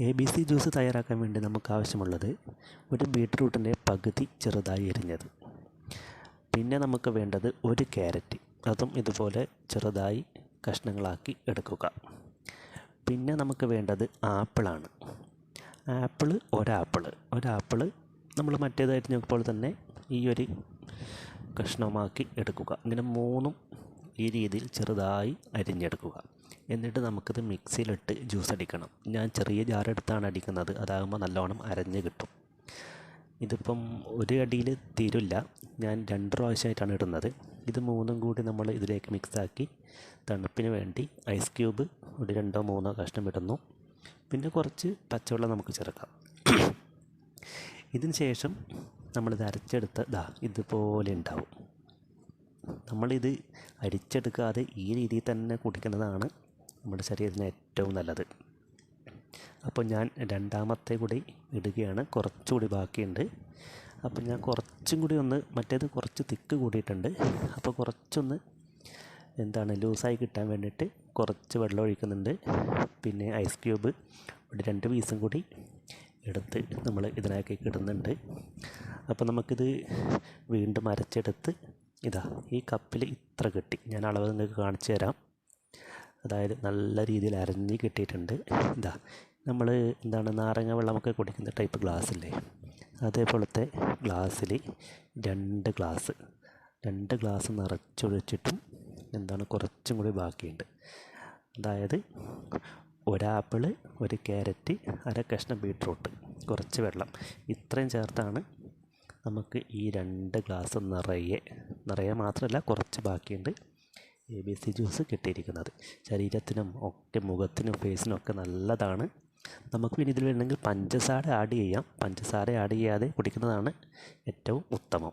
A B C juice തയ്യാറാക്കാൻ വേണ്ടി നമുക്ക് ആവശ്യമുള്ളത് ഒരു ബീട്രൂട്ടിന്റെ പകുതി ചെറുതായി എരിഞ്ഞത്. പിന്നെ നമുക്ക് വേണ്ടത് ഒരു ക്യാരറ്റ്. അതും ഇതുപോലെ ചെറുതായി കഷ്ണങ്ങളാക്കി എടുക്കുക. പിന്നെ നമുക്ക് വേണ്ടത് ആപ്പിളാണ്. ആപ്പിൾ ഒരാപ്പിൾ ഒരാപ്പിൾ നമ്മൾ മറ്റേതായിട്ട് നോക്കുമ്പോൾ തന്നെ ഈ ഒരു കഷ്ണമാക്കി എടുക്കുക. ഇങ്ങനെ മൂന്നും ഈ രീതിയിൽ ചെറുതായി അരിഞ്ഞെടുക്കുക. എന്നിട്ട് നമുക്കിത് മിക്സിയിലിട്ട് ജ്യൂസ് അടിക്കണം. ഞാൻ ചെറിയ ജാറെടുത്താണ് അടിക്കുന്നത്. അതാകുമ്പോൾ നല്ലോണം അരഞ്ഞ് കിട്ടും. ഇതിപ്പം ഒരു അടിയിൽ തീരില്ല. ഞാൻ രണ്ട് പ്രാവശ്യമായിട്ടാണ് ഇടുന്നത്. ഇത് മൂന്നും കൂടി നമ്മൾ ഇതിലേക്ക് മിക്സാക്കി തണുപ്പിന് വേണ്ടി ഐസ് ക്യൂബ് ഒരു രണ്ടോ മൂന്നോ കഷ്ണം ഇടുന്നു. പിന്നെ കുറച്ച് പച്ചവെള്ളം നമുക്ക് ചേർക്കാം. ഇതിന് ശേഷം നമ്മളിത് അരച്ചെടുത്ത ദാ ഇതുപോലെ ഉണ്ടാവും. നമ്മളിത് അരിച്ചെടുക്കാതെ ഈ രീതിയിൽ തന്നെ കുടിക്കുന്നതാണ് നമ്മുടെ ശരീരത്തിന് ഏറ്റവും നല്ലത്. അപ്പോൾ ഞാൻ രണ്ടാമത്തെ കൂടി ഇടുകയാണ്. കുറച്ചുകൂടി ബാക്കിയുണ്ട്. അപ്പോൾ ഞാൻ കുറച്ചും കൂടി ഒന്ന് മറ്റേത് കുറച്ച് തിക്ക് കൂടിയിട്ടുണ്ട്. അപ്പോൾ കുറച്ചൊന്ന് എന്താണ് ലൂസായി കിട്ടാൻ വേണ്ടിയിട്ട് കുറച്ച് വെള്ളം ഒഴിക്കുന്നുണ്ട്. പിന്നെ ഐസ് ക്യൂബ് ഒരു രണ്ട് പീസും കൂടി എടുത്ത് നമ്മൾ ഇതിനകത്തേക്ക് ഇടുന്നുണ്ട്. അപ്പോൾ നമുക്കിത് വീണ്ടും അരച്ചെടുത്ത് ഇതാ ഈ കപ്പിൽ ഇത്ര കിട്ടി. ഞാൻ അളവ് നിങ്ങൾക്ക് കാണിച്ചു തരാം. അതായത് നല്ല രീതിയിൽ അരഞ്ഞ് കിട്ടിയിട്ടുണ്ട്. ഇതാ നമ്മൾ എന്താണ് നാരങ്ങ വെള്ളമൊക്കെ കുടിക്കുന്ന ടൈപ്പ് ഗ്ലാസ് അല്ലേ അതേപോലത്തെ ഗ്ലാസ്സിൽ രണ്ട് ഗ്ലാസ് രണ്ട് ഗ്ലാസ് നിറച്ചൊഴിച്ചിട്ടും എന്താണ് കുറച്ചും കൂടി ബാക്കിയുണ്ട്. അതായത് ഒരാപ്പിൾ ഒരു ക്യാരറ്റ് അര കഷ്ണം ബീട്രൂട്ട് കുറച്ച് വെള്ളം. ഇത്രയും ചേർത്താണ് നമുക്ക് ഈ രണ്ട് ഗ്ലാസ് നിറയെ നിറയെ മാത്രമല്ല കുറച്ച് ബാക്കിയുണ്ട് എ ബി സി ജ്യൂസ് കിട്ടിയിരിക്കുന്നത്. ശരീരത്തിനും ഒക്കെ മുഖത്തിനും ഫേസിനും ഒക്കെ നല്ലതാണ്. നമുക്ക് പിന്നെ ഇതിൽ വേണമെങ്കിൽ പഞ്ചസാര ആഡ് ചെയ്യാം. പഞ്ചസാര ആഡ് ചെയ്യാതെ കുടിക്കുന്നതാണ് ഏറ്റവും ഉത്തമം.